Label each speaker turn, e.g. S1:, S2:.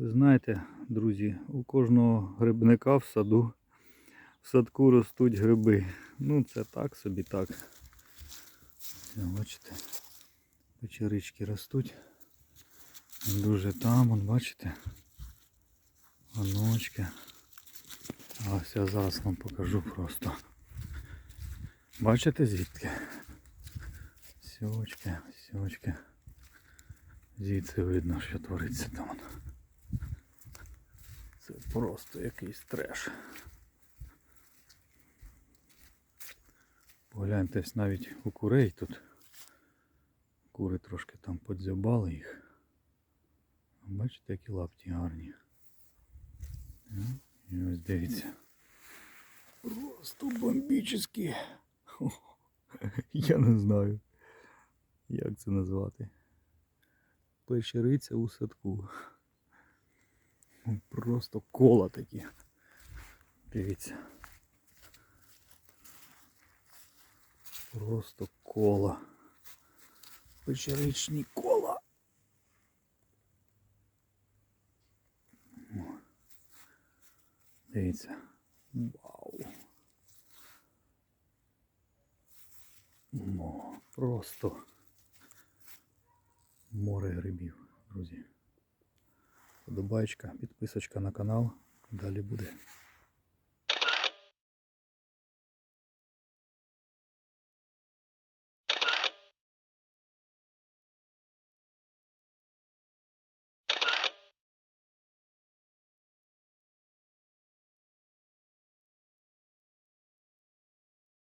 S1: Знаєте, друзі, у кожного грибника в саду, в садку ростуть гриби. Ну це так собі так. Бачите, печерички ростуть. Дуже там, он, бачите, оночки. А ось я зараз вам покажу просто. Бачите звідки? Сьочки, сьочки. Звідси видно, що твориться там. Просто якийсь треш. Погляньтесь навіть у курей тут. Кури трошки там подзябали їх. Бачите, які лапті гарні. І ось дивіться. Просто бомбічні. Я не знаю, як це назвати. Печериця у садку. Ну, Просто кола такі. Дивіться. Просто кола. Печеричні кола. Дивіться. Вау. Ну, просто море грибів, друзі. Подобаєчка, підписочка на канал. Далі буде.